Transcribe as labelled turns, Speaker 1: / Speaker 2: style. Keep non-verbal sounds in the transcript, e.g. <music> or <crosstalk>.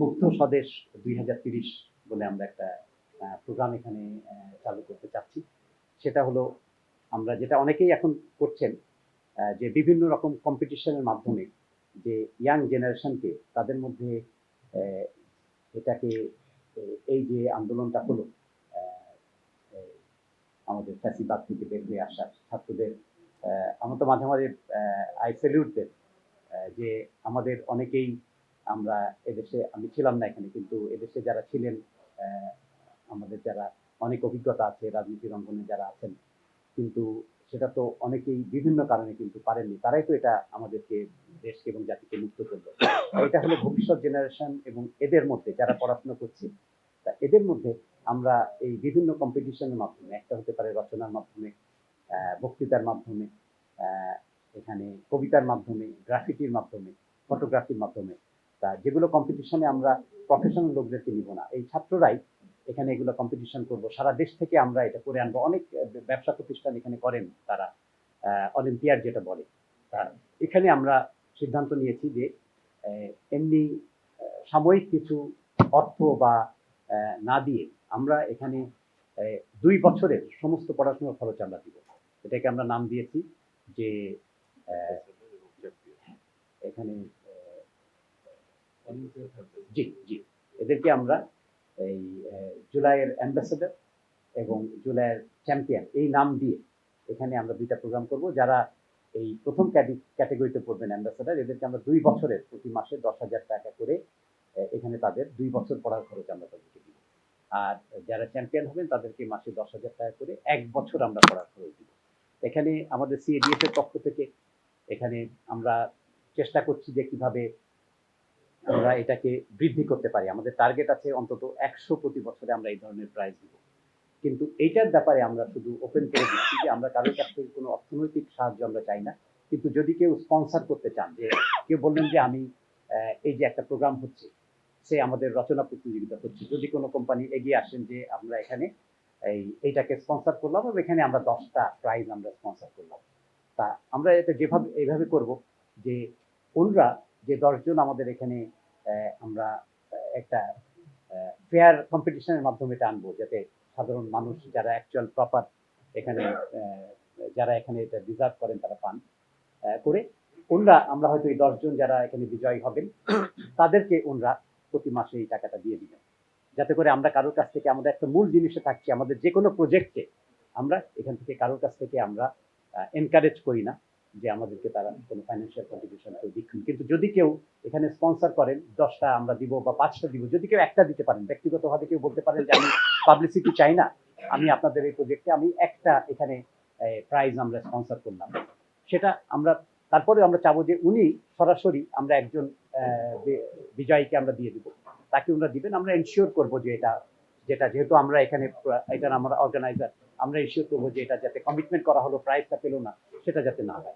Speaker 1: মুগ্ধ স্বদেশ দুই বলে আমরা একটা প্রোগ্রাম এখানে চালু করতে চাচ্ছি। সেটা হলো আমরা যেটা অনেকেই এখন করছেন যে বিভিন্ন রকম কম্পিটিশনের মাধ্যমে যে ইয়াং জেনারেশনকে তাদের মধ্যে এটাকে এই যে আন্দোলনটা হলো আমাদের ফ্যাসিবাদ থেকে বের হয়ে আসা ছাত্রদের আমরা তো মাঝে মাঝে আই স্যালিউট যে আমাদের অনেকেই আমরা এদেশে আমি ছিলাম না এখানে কিন্তু এদেশে যারা ছিলেন আহ, আমাদের যারা অনেক অভিজ্ঞতা আছে রাজনীতির অঙ্গনে যারা আছেন কিন্তু সেটা তো অনেকেই বিভিন্ন কারণে কিন্তু পারেননি। তারাই তো এটা আমাদেরকে দেশকে এবং জাতিকে মুক্ত করবে। <coughs> এটা হলো ভবিষ্যৎ জেনারেশন এবং এদের মধ্যে যারা পড়াশোনা করছে তা এদের মধ্যে আমরা এই বিভিন্ন কম্পিটিশনের মাধ্যমে একটা হতে পারে রচনার মাধ্যমে আহ, বক্তৃতার মাধ্যমে আহ, এখানে কবিতার মাধ্যমে গ্রাফিটির মাধ্যমে ফটোগ্রাফির মাধ্যমে তা যেগুলো কম্পিটিশনে আমরা প্রফেশনাল লোকদেরকে নিব না। এই ছাত্ররাই এখানে এগুলো কম্পিটিশন করব। সারা দেশ থেকে আমরা এটা করে আনব। অনেক ব্যবসা প্রতিষ্ঠান এখানে করেন তারা অলিম্পিয়াড যেটা বলে। এখানে আমরা সিদ্ধান্ত নিয়েছি যে এমনি সাময়িক কিছু অর্থ বা না দিয়ে আমরা এখানে দুই বছরের সমস্ত পড়াশোনার খরচ আমরা দিব। এটাকে আমরা নাম দিয়েছি যে এখানে জি জি। এদেরকে আমরা এই জুলাইয়ের অ্যাম্বাসেডর এবং জুলাইয়ের চ্যাম্পিয়ন এই নাম দিয়ে এখানে আমরা দুইটা প্রোগ্রাম করব। যারা এই প্রথম ক্যাটেগরিতে পড়বেন অ্যাম্বাসেডর, এদেরকে আমরা দুই বছরের প্রতি মাসে দশ হাজার টাকা করে এখানে তাদের দুই বছর পড়ার খরচ আমরা তাদেরকে দিব। আর যারা চ্যাম্পিয়ন হবেন, তাদেরকে মাসে দশ হাজার টাকা করে এক বছর আমরা পড়ার খরচ দিব। এখানে আমাদের সিএডিএফ এর পক্ষ থেকে এখানে আমরা চেষ্টা করছি যে কীভাবে আমরা এটাকে বৃদ্ধি করতে পারি। আমাদের টার্গেট আছে অন্তত একশো প্রতি বছরে আমরা এই ধরনের প্রাইজ দিব। কিন্তু এইটার ব্যাপারে আমরা শুধু ওপেন করে দিচ্ছি যে আমরা কারোর কাছ থেকে কোনো অর্থনৈতিক সাহায্য আমরা চাই না। কিন্তু যদি কেউ স্পন্সর করতে চান, যে কেউ বললেন যে আমি এই যে একটা প্রোগ্রাম হচ্ছে, সে আমাদের রচনা প্রতিযোগিতা হচ্ছে যদি কোনো কোম্পানি এগিয়ে আসেন যে আমরা এখানে এই, এইটাকে স্পন্সার করলাম এবং এখানে আমরা দশটা প্রাইজ আমরা স্পন্সর করলাম। তা আমরা এটা যেভাবে, এইভাবে করব যে ওনরা যে দশজন আমাদের এখানে আমরা একটা ফেয়ার কম্পিটিশনের মাধ্যমে এটা আনব, যাতে সাধারণ মানুষ যারা অ্যাকচুয়াল প্রপার এখানে যারা এখানে এটা ডিজার্ভ করেন তারা পান করে ওনরা, আমরা হয়তো এই দশজন যারা এখানে বিজয়ী হবেন, তাদেরকে ওনরা প্রতি মাসে এই টাকাটা দিয়ে দিবেন। যাতে করে আমরা কারোর কাছ থেকে আমাদের একটা মূল জিনিসে থাকছি, আমাদের যে কোনো প্রজেক্টে আমরা এখান থেকে কারোর কাছ থেকে আমরা এনকারেজ করি না। যে আমাদেরকে তারা কোনো ফাইন্যান্সিয়াল কন্ট্রিবিউশন কেউ দিচ্ছেন কিন্তু যদি কেউ এখানে স্পন্সর করেন, দশটা আমরা দিব বা পাঁচটা দিব, যদি কেউ একটা দিতে পারেন, ব্যক্তিগতভাবে কেউ বলতে পারেন যে আমি পাবলিসিটি চাই না, আমি আপনাদের এই প্রজেক্টে আমি একটা এখানে প্রাইজ আমরা স্পন্সর করলাম। সেটা আমরা, তারপরে আমরা চাবো যে উনি সরাসরি আমরা একজন বিজয়ীকে আমরা দিয়ে দিব। তাকে ওনারা দিবেন, আমরা এনশিওর করব যে এটা, যেটা যেহেতু আমরা এখানে এটার আমরা অর্গানাইজার আমরা এনশিওর করব যে এটা যাতে কমিটমেন্ট করা হলো প্রাইজটা পেল না, সেটা যাতে না হয়।